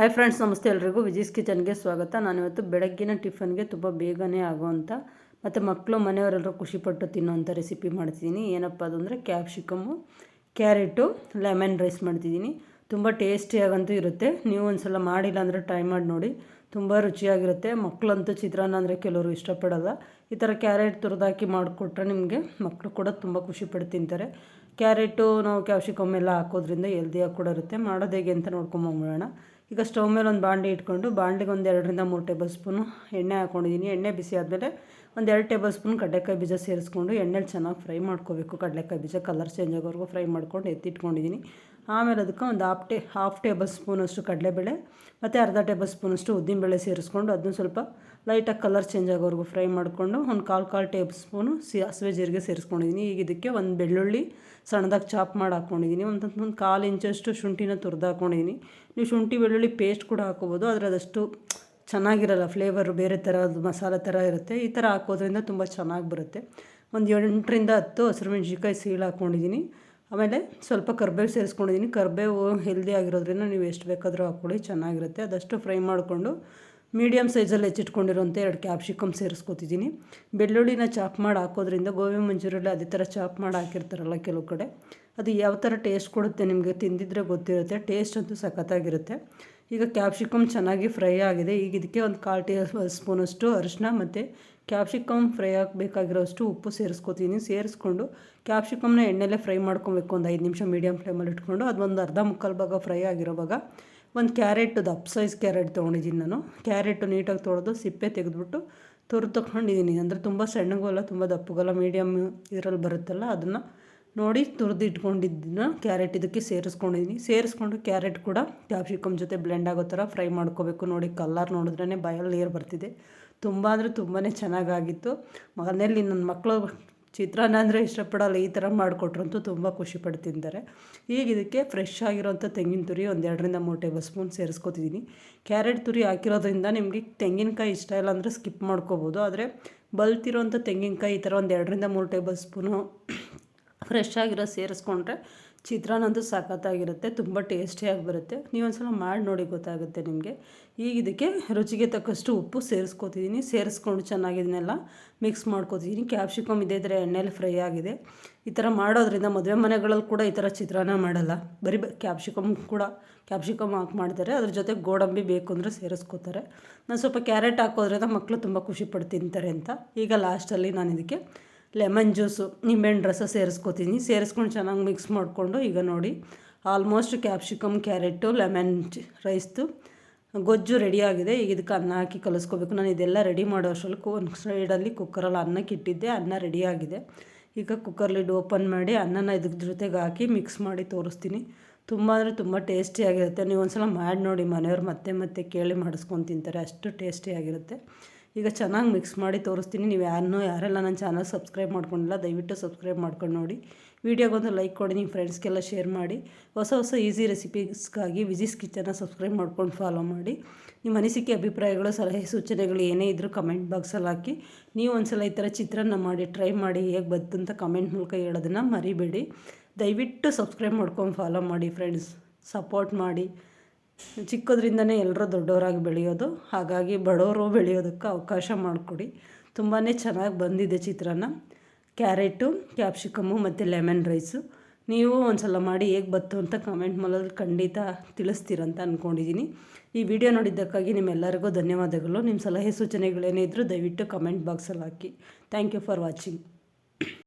Hi friends ನಮಸ್ತೆ ಎಲ್ರಿಗೂ. ವಿಜೀಸ್ ಕಿಚನ್ಗೆ ಸ್ವಾಗತ. ನಾನಿವತ್ತು ಬೆಳಗ್ಗಿನ ಟಿಫನ್ಗೆ ತುಂಬ ಬೇಗನೆ ಆಗೋವಂಥ ಮತ್ತು ಮಕ್ಕಳು ಮನೆಯವರೆಲ್ಲರೂ ಖುಷಿಪಟ್ಟು ತಿನ್ನುವಂಥ ರೆಸಿಪಿ ಮಾಡ್ತಿದ್ದೀನಿ. ಏನಪ್ಪ ಅದಂದರೆ ಕ್ಯಾಪ್ಸಿಕಮ್ಮು ಕ್ಯಾರೆಟು ಲೆಮನ್ ರೈಸ್ ಮಾಡ್ತಿದ್ದೀನಿ. ತುಂಬ ಟೇಸ್ಟಿಯಾಗಂತೂ ಇರುತ್ತೆ. ನೀವು ಒಂದು ಸಲ ಮಾಡಿಲ್ಲ ಅಂದರೆ ಟ್ರೈ ಮಾಡಿ ನೋಡಿ. ತುಂಬ ರುಚಿಯಾಗಿರುತ್ತೆ. ಮಕ್ಕಳಂತೂ ಚಿತ್ರಾನ್ನ ಅಂದರೆ ಕೆಲವರು ಇಷ್ಟಪಡಲ್ಲ. ಈ ಥರ ಕ್ಯಾರೆಟ್ ತುರಿದಾಕಿ ಮಾಡಿಕೊಟ್ರೆ ನಿಮಗೆ ಮಕ್ಕಳು ಕೂಡ ತುಂಬ ಖುಷಿಪಟ್ಟು ತಿಂತಾರೆ. ಕ್ಯಾರೆಟು ನಾವು ಕ್ಯಾಪ್ಸಿಕಮ್ ಎಲ್ಲ ಹಾಕೋದ್ರಿಂದ ಎಲ್ದಿಯಾಗಿ ಕೂಡ ಇರುತ್ತೆ. ಮಾಡೋದು ಹೇಗೆ ಅಂತ ನೋಡ್ಕೊಂಬಂಬಿಡೋಣ ಈಗ ಸ್ಟವ್ ಮೇಲೆ ಒಂದು ಬಾಂಡೆ ಇಟ್ಕೊಂಡು ಬಾಂಡೆಗೆ ಒಂದು ಎರಡರಿಂದ ಮೂರು ಟೇಬಲ್ ಸ್ಪೂನು ಎಣ್ಣೆ ಹಾಕ್ಕೊಂಡಿದ್ದೀನಿ ಎಣ್ಣೆ ಬಿಸಿ ಆದಮೇಲೆ ಒಂದು ಎರಡು ಟೇಬಲ್ ಸ್ಪೂನ್ ಕಡಲೆಕಾಯಿ ಬೀಜ ಸೇರಿಸ್ಕೊಂಡು ಎಣ್ಣೆಲಿ ಚೆನ್ನಾಗಿ ಫ್ರೈ ಮಾಡ್ಕೋಬೇಕು. ಕಡಲೆಕಾಯಿ ಬೀಜ ಕಲರ್ ಚೇಂಜ್ ಆಗೋವರೆಗೂ ಫ್ರೈ ಮಾಡ್ಕೊಂಡು ಎತ್ತಿಟ್ಕೊಂಡಿದ್ದೀನಿ. ಆಮೇಲೆ ಅದಕ್ಕೆ ಒಂದು ಹಾಫ್ ಟೇ ಹಾಫ್ ಟೇಬಲ್ ಸ್ಪೂನಷ್ಟು ಕಡಲೆಬೇಳೆ, ಮತ್ತು ಅರ್ಧ ಟೇಬಲ್ ಸ್ಪೂನಷ್ಟು ಉದ್ದಿನಬೇಳೆ ಸೇರಿಸ್ಕೊಂಡು ಅದನ್ನು ಸ್ವಲ್ಪ ಲೈಟಾಗಿ ಕಲರ್ ಚೇಂಜ್ ಆಗೋವರೆಗೂ ಫ್ರೈ ಮಾಡಿಕೊಂಡು ಒಂದು ಕಾಲು ಕಾಲು ಟೇಬಲ್ ಸ್ಪೂನು ಸಿ, ಹಸಿವೆ ಜೀರಿಗೆ ಸೇರಿಸ್ಕೊಂಡಿದ್ದೀನಿ. ಈಗ ಇದಕ್ಕೆ ಒಂದು ಬೆಳ್ಳುಳ್ಳಿ ಸಣ್ಣದಾಗಿ ಚಾಪ್ ಮಾಡಿ ಹಾಕ್ಕೊಂಡಿದ್ದೀನಿ ಒಂದು ಒಂದು ಕಾಲು ಇಂಚಷ್ಟು ಶುಂಠಿನ ತುರಿದು ಹಾಕ್ಕೊಂಡಿದ್ದೀನಿ ನೀವು ಶುಂಠಿ, ಬೆಳ್ಳುಳ್ಳಿ ಪೇಸ್ಟ್ ಕೂಡ ಹಾಕೋಬೋದು ಆದರೆ ಅದಷ್ಟು ಚೆನ್ನಾಗಿರಲ್ಲ ಫ್ಲೇವರು ಬೇರೆ ಥರ ಅದು ಮಸಾಲೆ ಥರ ಇರುತ್ತೆ. ಈ ಥರ ಹಾಕೋದ್ರಿಂದ ತುಂಬ ಚೆನ್ನಾಗಿ ಬರುತ್ತೆ. ಒಂದು ಎಂಟರಿಂದ ಹತ್ತು ಹಸಿರು ಮೆಣಸಿನ್ಕಾಯಿ ಸೀಳು ಹಾಕ್ಕೊಂಡಿದ್ದೀನಿ ಆಮೇಲೆ ಸ್ವಲ್ಪ ಕರ್ಬೇವು ಸೇರಿಸ್ಕೊಂಡಿದ್ದೀನಿ ಕರ್ಬೇವು ಹೆಲ್ದಿ ಆಗಿರೋದ್ರಿಂದ ನೀವು ಎಷ್ಟು ಬೇಕಾದರೂ ಹಾಕ್ಕೊಳ್ಳಿ ಚೆನ್ನಾಗಿರುತ್ತೆ. ಅದಷ್ಟು ಫ್ರೈ ಮಾಡಿಕೊಂಡು ಮೀಡಿಯಮ್ ಸೈಜಲ್ಲಿ ಹೆಚ್ಚಿಟ್ಕೊಂಡಿರೋಂಥ ಎರಡು ಕ್ಯಾಪ್ಸಿಕಮ್ ಸೇರಿಸ್ಕೊತಿದ್ದೀನಿ ಬೆಳ್ಳುಳ್ಳಿನ ಚಾಪ್ ಮಾಡಿ ಹಾಕೋದ್ರಿಂದ ಗೋಬಿ ಮಂಚೂರಿಯಲ್ಲಿ ಅದೇ ಥರ ಚಾಪ್ ಮಾಡಿ ಹಾಕಿರ್ತಾರಲ್ಲ ಕೆಲವು ಕಡೆ, ಅದು ಯಾವ ಥರ ಟೇಸ್ಟ್ ಕೊಡುತ್ತೆ ನಿಮಗೆ ತಿಂದಿದ್ರೆ ಗೊತ್ತಿರುತ್ತೆ. ಟೇಸ್ಟ್ ಅಂತೂ ಸಖತ್ತಾಗಿರುತ್ತೆ. ಈಗ ಕ್ಯಾಪ್ಸಿಕಮ್ ಚೆನ್ನಾಗಿ ಫ್ರೈ ಆಗಿದೆ. ಈಗ ಇದಕ್ಕೆ ಒಂದು ಕಾಲು ಟೀ ಸ್ಪೂನಷ್ಟು ಅರಿಶಿನ ಮತ್ತು ಕ್ಯಾಪ್ಸಿಕಮ್ ಫ್ರೈ ಆಗಬೇಕಾಗಿರೋಷ್ಟು ಉಪ್ಪು ಸೇರಿಸ್ಕೊತೀನಿ. ಸೇರಿಸ್ಕೊಂಡು ಕ್ಯಾಪ್ಸಿಕಮ್ನ ಎಣ್ಣೆಲ್ಲೇ ಫ್ರೈ ಮಾಡ್ಕೊಬೇಕು. ಒಂದು ಐದು ನಿಮಿಷ ಮೀಡಿಯಮ್ ಫ್ಲೇಮಲ್ಲಿ ಇಟ್ಕೊಂಡು ಅದೊಂದು ಅರ್ಧ ಮುಕ್ಕಾಲು ಭಾಗ ಫ್ರೈ ಆಗಿರೋವಾಗ ಒಂದು ಕ್ಯಾರೆಟ್ ಅಪ್ ಸೈಜ್ ಕ್ಯಾರೆಟ್ ತೊಗೊಂಡಿದ್ದೀನಿ ನಾನು. ಕ್ಯಾರೆಟು ನೀಟಾಗಿ ತೊಳೆದು ಸಿಪ್ಪೆ ತೆಗೆದ್ಬಿಟ್ಟು ತುರ್ದು ತೊಗೊಂಡಿದ್ದೀನಿ ಅಂದರೆ ತುಂಬ ಸಣ್ಣಗೋಲ್ಲ ತುಂಬ ದಪ್ಪಗಲ್ಲ, ಮೀಡಿಯಮ್ ಇದರಲ್ಲಿ ಬರುತ್ತಲ್ಲ, ಅದನ್ನು ನೋಡಿ ತುರಿದು ಇಟ್ಕೊಂಡಿದ್ದನ್ನ ಕ್ಯಾರೆಟ್ ಇದಕ್ಕೆ ಸೇರಿಸ್ಕೊಂಡಿದ್ದೀನಿ ಸೇರಿಸ್ಕೊಂಡು ಕ್ಯಾರೆಟ್ ಕೂಡ ಕ್ಯಾಪ್ಸಿಕಮ್ ಜೊತೆ ಬ್ಲೆಂಡ್ ಆಗೋ ಥರ ಫ್ರೈ ಮಾಡ್ಕೋಬೇಕು. ನೋಡಿ ಕಲ್ಲರ್ ನೋಡಿದ್ರೇ ಬಾಯಲ್ಲಿ ನೀರು ಬರ್ತಿದೆ. ತುಂಬ ಅಂದರೆ ತುಂಬಾ ಚೆನ್ನಾಗಾಗಿತ್ತು. ಮನೆಯಲ್ಲಿ ನನ್ನ ಮಕ್ಕಳು ಚಿತ್ರಾನ್ನ ಅಂದರೆ ಇಷ್ಟಪಡಲ್ಲ, ಈ ಥರ ಮಾಡಿಕೊಟ್ರಂತೂ ತುಂಬ ಖುಷಿ ಪಡ್ತಿದ್ದಾರೆ. ಈಗ ಇದಕ್ಕೆ ಫ್ರೆಶ್ ಆಗಿರೋಂಥ ತೆಂಗಿನ ತುರಿ ಒಂದು ಎರಡರಿಂದ ಮೂರು ಟೇಬಲ್ ಸ್ಪೂನ್ ಸೇರಿಸ್ಕೊತಿದ್ದೀನಿ ಕ್ಯಾರೆಟ್ ತುರಿ ಹಾಕಿರೋದ್ರಿಂದ ನಿಮಗೆ ತೆಂಗಿನಕಾಯಿ ಇಷ್ಟ ಇಲ್ಲ ಅಂದರೆ ಸ್ಕಿಪ್ ಮಾಡ್ಕೋಬೋದು. ಆದರೆ ಬಲ್ತಿರೋಂಥ ತೆಂಗಿನಕಾಯಿ ಈ ಥರ ಒಂದು ಎರಡರಿಂದ ಮೂರು ಟೇಬಲ್ ಸ್ಪೂನು ಫ್ರೆಶ್ ಆಗಿರೋ ಸೇರಿಸ್ಕೊಂಡ್ರೆ ಚಿತ್ರಾನ್ನಂತೂ ಸಖತ್ತಾಗಿರುತ್ತೆ, ತುಂಬ ಟೇಸ್ಟಿಯಾಗಿ ಬರುತ್ತೆ ನೀವು ಒಂದು ಸಲ ಮಾಡಿ ನೋಡಿ ಗೊತ್ತಾಗುತ್ತೆ ನಿಮಗೆ. ಈಗ ಇದಕ್ಕೆ ರುಚಿಗೆ ತಕ್ಕಷ್ಟು ಉಪ್ಪು ಸೇರಿಸ್ಕೊತಿದ್ದೀನಿ ಸೇರಿಸ್ಕೊಂಡು ಚೆನ್ನಾಗಿ ಇದನ್ನೆಲ್ಲ ಮಿಕ್ಸ್ ಮಾಡ್ಕೊತಿದ್ದೀನಿ ಕ್ಯಾಪ್ಸಿಕಮ್ ಇದೇ ಥರ ಎಣ್ಣೆಲಿ ಫ್ರೈ ಆಗಿದೆ. ಈ ಥರ ಮಾಡೋದ್ರಿಂದ ಮದುವೆ ಮನೆಗಳಲ್ಲಿ ಕೂಡ ಈ ಥರ ಚಿತ್ರಾನ್ನ ಮಾಡಲ್ಲ. ಬರೀ ಕ್ಯಾಪ್ಸಿಕಮ್ ಕೂಡ ಕ್ಯಾಪ್ಸಿಕಮ್ ಹಾಕಿ ಮಾಡ್ತಾರೆ. ಅದ್ರ ಜೊತೆ ಗೋಡಂಬಿ ಬೇಕು ಅಂದರೆ ಸೇರಿಸ್ಕೋತಾರೆ. ನಾನು ಸ್ವಲ್ಪ ಕ್ಯಾರೆಟ್ ಹಾಕೋದ್ರಿಂದ ಮಕ್ಕಳು ತುಂಬ ಖುಷಿಪಟ್ಟು ತಿಂತಾರೆ ಅಂತ. ಈಗ ಲಾಸ್ಟಲ್ಲಿ ನಾನು ಇದಕ್ಕೆ ಲೆಮನ್ ಜ್ಯೂಸು, ನಿಂಬೆಹಣ್ಣು ರಸ ಸೇರಿಸ್ಕೊತೀನಿ. ಸೇರಿಸ್ಕೊಂಡು ಚೆನ್ನಾಗಿ ಮಿಕ್ಸ್ ಮಾಡಿಕೊಂಡು ಈಗ ನೋಡಿ, ಆಲ್ಮೋಸ್ಟ್ ಕ್ಯಾಪ್ಸಿಕಮ್, ಕ್ಯಾರೆಟು, ಲೆಮನ್ ರೈಸ್ದು ಗೊಜ್ಜು ರೆಡಿಯಾಗಿದೆ. ಈಗ ಇದಕ್ಕೆ ಅನ್ನ ಹಾಕಿ ಕಲಿಸ್ಕೋಬೇಕು. ನಾನು ಇದೆಲ್ಲ ರೆಡಿ ಮಾಡೋ ಅಷ್ಟರಲ್ಲಿ ಒಂದು ಸೈಡಲ್ಲಿ ಕುಕ್ಕರಲ್ಲಿ ಅನ್ನಕ್ಕೆ ಇಟ್ಟಿದ್ದೆ. ಅನ್ನ ರೆಡಿಯಾಗಿದೆ. ಈಗ ಕುಕ್ಕರ್ ಲಿಡ್ ಓಪನ್ ಮಾಡಿ ಅನ್ನನ ಇದ್ರ ಜೊತೆಗೆ ಹಾಕಿ ಮಿಕ್ಸ್ ಮಾಡಿ ತೋರಿಸ್ತೀನಿ. ತುಂಬ ಅಂದರೆ ತುಂಬ ಟೇಸ್ಟಿಯಾಗಿರುತ್ತೆ. ನೀವು ಒಂದು ಸಲ ಮಾಡಿ ನೋಡಿ ಮನೆಯವ್ರು ಮತ್ತೆ ಮತ್ತೆ ಕೇಳಿ ಮಾಡಿಸ್ಕೊಂಡು ತಿಂತಾರೆ. ಅಷ್ಟು ಟೇಸ್ಟಿಯಾಗಿರುತ್ತೆ. ಈಗ ಚೆನ್ನಾಗಿ ಮಿಕ್ಸ್ ಮಾಡಿ ತೋರಿಸ್ತೀನಿ. ನೀವು ಯಾರನ್ನೂ ಯಾರೆಲ್ಲ ನನ್ನ ಚಾನಲ್ ಸಬ್ಸ್ಕ್ರೈಬ್ ಮಾಡ್ಕೊಂಡಿಲ್ಲ, ದಯವಿಟ್ಟು ಸಬ್ಸ್ಕ್ರೈಬ್ ಮಾಡ್ಕೊಂಡು ನೋಡಿ. ವೀಡಿಯೋಗೊಂದು ಲೈಕ್ ಕೊಡಿ ನಿಮ್ಮ ಫ್ರೆಂಡ್ಸ್ಗೆಲ್ಲ ಶೇರ್ ಮಾಡಿ. ಹೊಸ ಹೊಸ ಈಸಿ ರೆಸಿಪೀಸ್ಗಾಗಿ ವಿಜಿಸ್ ಕಿಚನ್ನ ಸಬ್ಸ್ಕ್ರೈಬ್ ಮಾಡ್ಕೊಂಡು ಫಾಲೋ ಮಾಡಿ. ನಿಮ್ಮ ಅನಿಸಿಕೆ, ಅಭಿಪ್ರಾಯಗಳು, ಸಲಹೆ, ಸೂಚನೆಗಳು ಏನೇ ಇದ್ದರೂ ಕಮೆಂಟ್ ಬಾಕ್ಸಲ್ಲಿ ಹಾಕಿ. ನೀವು ಒಂದು ಸಲ ಈ ಥರ ಚಿತ್ರಾನ್ನ ಮಾಡಿ ಟ್ರೈ ಮಾಡಿ ಹೇಗೆ ಬಂತು ಅಂತ ಕಮೆಂಟ್ ಮೂಲಕ ಹೇಳೋದನ್ನು ಮರಿಬೇಡಿ. ದಯವಿಟ್ಟು ಸಬ್ಸ್ಕ್ರೈಬ್ ಮಾಡ್ಕೊಂಡು ಫಾಲೋ ಮಾಡಿ ಫ್ರೆಂಡ್ಸ್ ಸಪೋರ್ಟ್ ಮಾಡಿ. ಚಿಕ್ಕದ್ರಿಂದನೇ ಎಲ್ಲರೂ ದೊಡ್ಡವರಾಗಿ ಬೆಳೆಯೋದು, ಹಾಗಾಗಿ ಬಡವರು ಬೆಳೆಯೋದಕ್ಕೆ ಅವಕಾಶ ಮಾಡಿಕೊಡಿ. ತುಂಬಾ ಚೆನ್ನಾಗಿ ಬಂದಿದೆ ಚಿತ್ರಾನ್ನ. ಕ್ಯಾರೆಟು, ಕ್ಯಾಪ್ಸಿಕಮ್ಮು ಮತ್ತು ಲೆಮನ್ ರೈಸು. ನೀವು ಒಂದು ಸಲ ಮಾಡಿ ಹೇಗೆ ಬತ್ತು ಅಂತ ಕಮೆಂಟ್ ಮೂಲದಲ್ಲಿ ಖಂಡಿತ ತಿಳಿಸ್ತೀರಂತ ಅಂದ್ಕೊಂಡಿದ್ದೀನಿ ಈ ವಿಡಿಯೋ ನೋಡಿದ್ದಕ್ಕಾಗಿ ನಿಮ್ಮೆಲ್ಲರಿಗೂ ಧನ್ಯವಾದಗಳು. ನಿಮ್ಮ ಸಲಹೆ ಸೂಚನೆಗಳೇನೇ ಇದ್ದರೂ ದಯವಿಟ್ಟು ಕಮೆಂಟ್ ಬಾಕ್ಸಲ್ಲಿ ಹಾಕಿ. Thank you for watching.